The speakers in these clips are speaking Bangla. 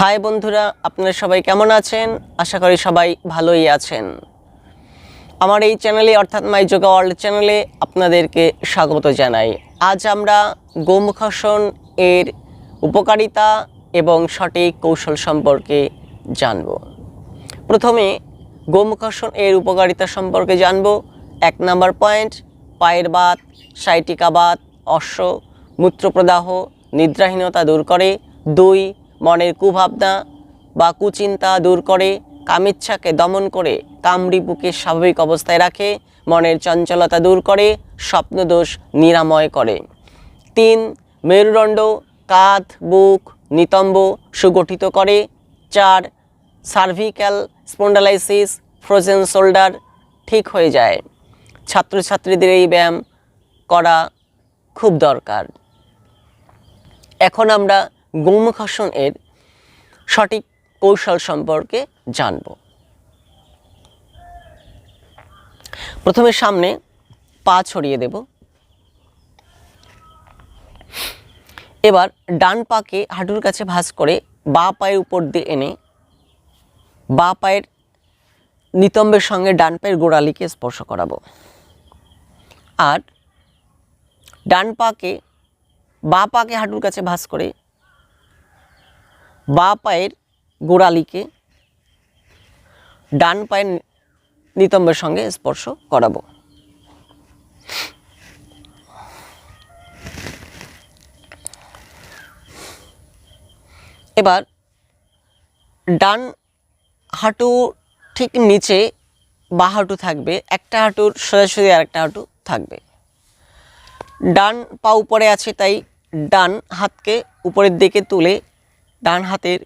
হাই বন্ধুরা, আপনারা সবাই কেমন আছেন? আশা করি সবাই ভালোই আছেন। আমার এই চ্যানেলে, অর্থাৎ মাই যোগা ওয়ার্ল্ড চ্যানেলে আপনাদেরকে স্বাগত জানাই। আজ আমরা গোমুখাসন এর উপকারিতা এবং সঠিক কৌশল সম্পর্কে জানব। প্রথমে গোমুখাসন এর উপকারিতা সম্পর্কে জানব। এক নম্বর পয়েন্ট, পায়ের বাত, সাইটিকা বাত, অশ্ব, মূত্রপ্রদাহ, নিদ্রাহীনতা দূর করে। দুই কুভাবনা বা কুচিন্তা দূর করে, কামিচ্ছাকে দমন করে বুকে স্বাভাবিক অবস্থায় রাখে, মনের চঞ্চলতা দূর করে, স্বপ্নদোষ নিরাময় করে। তিন, মেরুদণ্ড, কাঁধ, বুক, নিতম্ব সুগঠিত করে। চার সার্ভিক্যাল স্পন্ডালাইসিস ফ্রোজেন শোল্ডার ঠিক হয়ে যায়। ছাত্রছাত্রীদের এই ব্যায়াম করা খুব দরকার। এখন আমরা গৌমুখাসন এর সঠিক কৌশল সম্পর্কে জানব। প্রথমে সামনে পা ছড়িয়ে দেব। এবার ডান পাকে হাঁটুর কাছে ভাঁজ করে বা পায়ের উপর দিয়ে এনে বা পায়ের নিতম্বের সঙ্গে ডান পায়ের গোড়ালিকে স্পর্শ করাবো। আর ডান পাকে বা পাকে হাঁটুর কাছে ভাঁজ করে বা পায়ের গোড়ালিকে ডান পায়ের নিতম্বের সঙ্গে স্পর্শ করাবো। এবার ডান হাঁটু ঠিক নিচে বা হাঁটু থাকবে, একটা হাঁটুর সোজাসুজি আর একটা হাঁটু থাকবে। ডান পা উপরে আছে, তাই ডান হাতকে উপরের দিকে তুলে ডান হাতের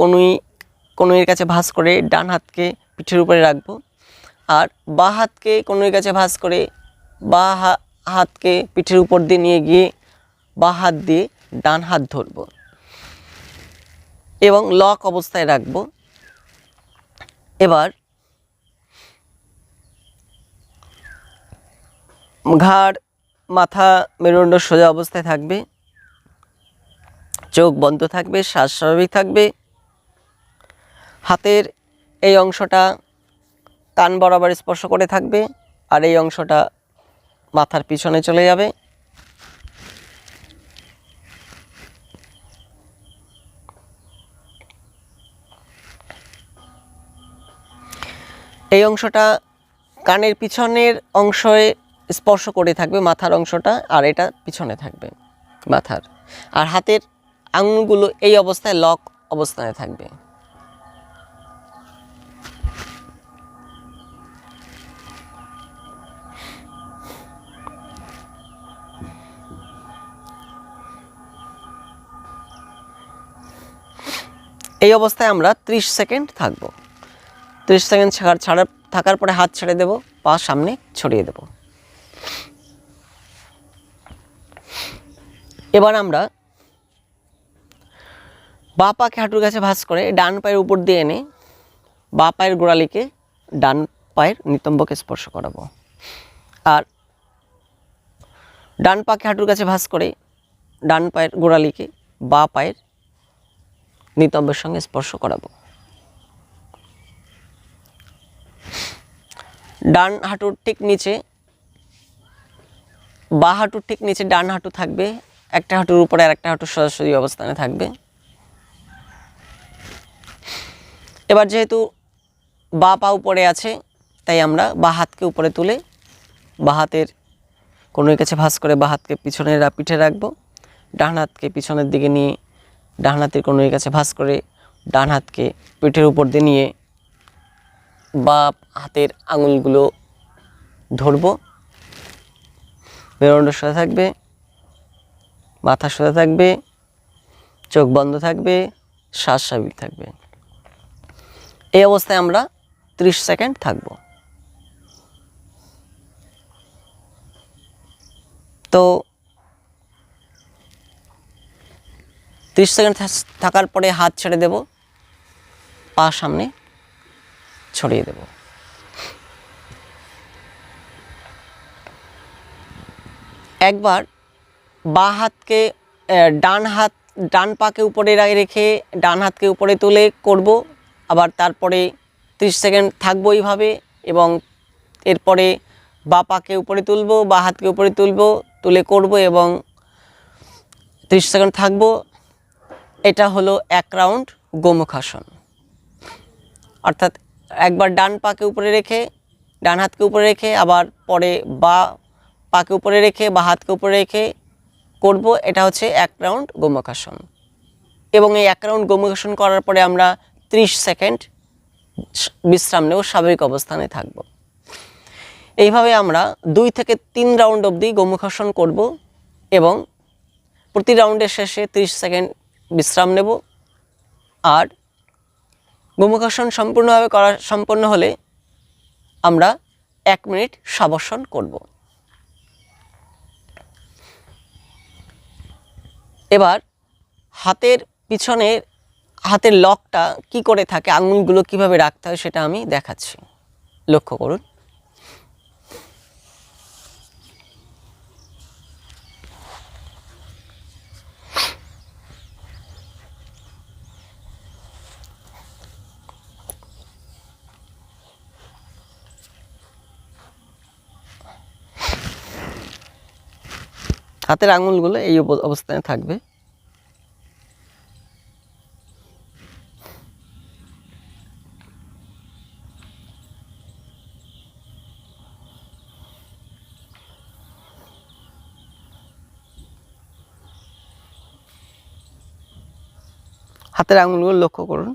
কনুই কনুইয়ের কাছে ভাঁজ করে ডান হাতকে পিঠের উপরে রাখব। আর বা হাতকে কনুইয়ের কাছে ভাঁজ করে বা হাতকে পিঠের উপর দিয়ে নিয়ে গিয়ে বা হাত দিয়ে ডান হাত ধরবো এবং লক অবস্থায় রাখব। এবার ঘাড়, মাথা মেরুদণ্ড সোজা অবস্থায় থাকবে। চোখ বন্ধ থাকবে, শ্বাস স্বাভাবিক থাকবে। হাতের এই অংশটা কান বরাবর স্পর্শ করে থাকবে আর এই অংশটা মাথার পিছনে চলে যাবে। এই অংশটা কানের পিছনের অংশে স্পর্শ করে থাকবে, মাথার অংশটা, আর এটা পিছনে থাকবে, মাথার। আর হাতের আঙুলগুলো এই অবস্থায় লক অবস্থানে থাকবে। এই অবস্থায় আমরা 30 সেকেন্ড থাকব। 30 সেকেন্ড ছাড় ছাড়া থাকার পরে হাত ছেড়ে দেব, পা সামনে ছড়িয়ে দেব। এবার আমরা বা পাকে হাঁটুর কাছে ভাঁজ করে ডান পায়ের উপর দিয়ে এনে বা পায়ের গোড়ালিকে ডান পায়ের নিতম্বকে স্পর্শ করাবো। আর ডান পাকে হাঁটুর কাছে ভাঁজ করে ডান পায়ের গোড়ালিকে বা পায়ের নিতম্বের সঙ্গে স্পর্শ করাবো। ডান হাঁটুর ঠিক নিচে, বা হাঁটুর ঠিক নিচে ডান হাঁটু থাকবে, একটা হাঁটুর উপরে আর একটা হাঁটুর সরাসরি অবস্থানে থাকবে। এবার যেহেতু বা পা উপরে আছে, তাই আমরা বা হাতকে উপরে তুলে বা হাতের কোনোর কাছে ভাঁজ করে বা হাতকে পিছনে পিঠে রাখব। ডান হাতকে পিছনের দিকে নিয়ে ডান হাতের কোনোর কাছে ভাঁজ করে ডান হাতকে পিঠের উপর দিয়ে নিয়ে বা হাতের আঙুলগুলো ধরবো। মেরুদণ্ড সোজা থাকবে, মাথা সোজা থাকবে, চোখ বন্ধ থাকবে, শ্বাস স্বাভাবিক থাকবে। এই অবস্থায় আমরা 30 সেকেন্ড থাকব। তো 30 সেকেন্ড থাকার পরে হাত ছেড়ে দেব, পা সামনে ছড়িয়ে দেব। একবার বা হাতকে ডান হাত, ডান পাকে উপরে রেখে, ডান হাতকে উপরে তুলে করব। আবার তারপরে 30 সেকেন্ড থাকব এইভাবে এবং এরপরে বা পাকে উপরে তুলবো বা হাতকে উপরে তুলবো, তুলে করব এবং 30 সেকেন্ড থাকব। এটা হলো এক রাউন্ড গোমুখাসন। অর্থাৎ একবার ডান পাকে উপরে রেখে, ডান হাতকে উপরে রেখে, আবার পরে বা পাকে উপরে রেখে, বা হাতকে উপরে রেখে করব। এটা হচ্ছে এক রাউন্ড গোমুখাসন। এবং এই এক রাউন্ড গোমুখাসন করার পরে আমরা 30 সেকেন্ড বিশ্রাম নেব, স্বাভাবিক অবস্থানে থাকব। এইভাবে আমরা দুই থেকে তিন রাউন্ড অবধি গোমুখাসন করব এবং প্রতি রাউন্ডের শেষে 30 সেকেন্ড বিশ্রাম নেব। আর গোমুখাসন সম্পূর্ণভাবে করা সম্পন্ন হলে আমরা এক মিনিট সাবসন করব। এবার হাতের পিছনে হাতের লকটা কি করে থাকে আঙুলগুলো কীভাবে রাখতে হয় সেটা আমি দেখাচ্ছি। লক্ষ্য করুন। হাতের আঙুলগুলো এই অব- অবস্থানে থাকবে। হাতের আঙুলগুলো লক্ষ্য করুন।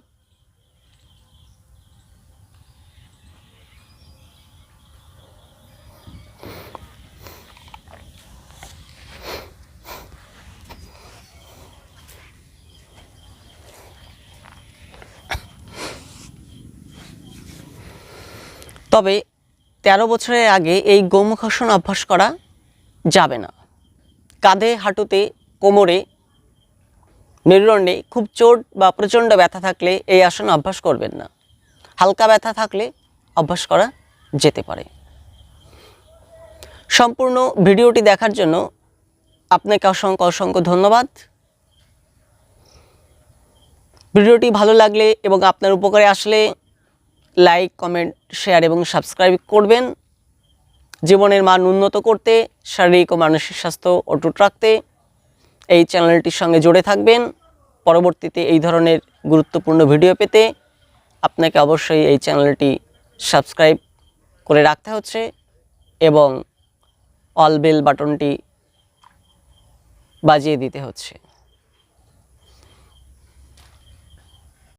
তবে তেরো বছরের আগে এই গোমুখাসন অভ্যাস করা যাবে না। কাঁধে, হাঁটুতে, কোমরে মেরুদণ্ডে খুব চোট বা প্রচণ্ড ব্যথা থাকলে এই আসন অভ্যাস করবেন না। হালকা ব্যথা থাকলে অভ্যাস করা যেতে পারে। সম্পূর্ণ ভিডিওটি দেখার জন্য আপনাকে অসংখ্য অসংখ্য ধন্যবাদ। ভিডিওটি ভালো লাগলে এবং আপনার উপকারে আসলে লাইক, কমেন্ট, শেয়ার এবং সাবস্ক্রাইব করবেন। জীবনের মান উন্নত করতে, শারীরিক ও মানসিক স্বাস্থ্য অটুট রাখতে এই চ্যানেলটির সঙ্গে জুড়ে থাকবেন। পরবর্তীতে এই ধরনের গুরুত্বপূর্ণ ভিডিও পেতে আপনাকে অবশ্যই এই চ্যানেলটি সাবস্ক্রাইব করে রাখতে হচ্ছে এবং অল বেল বাটনটি বাজিয়ে দিতে হচ্ছে।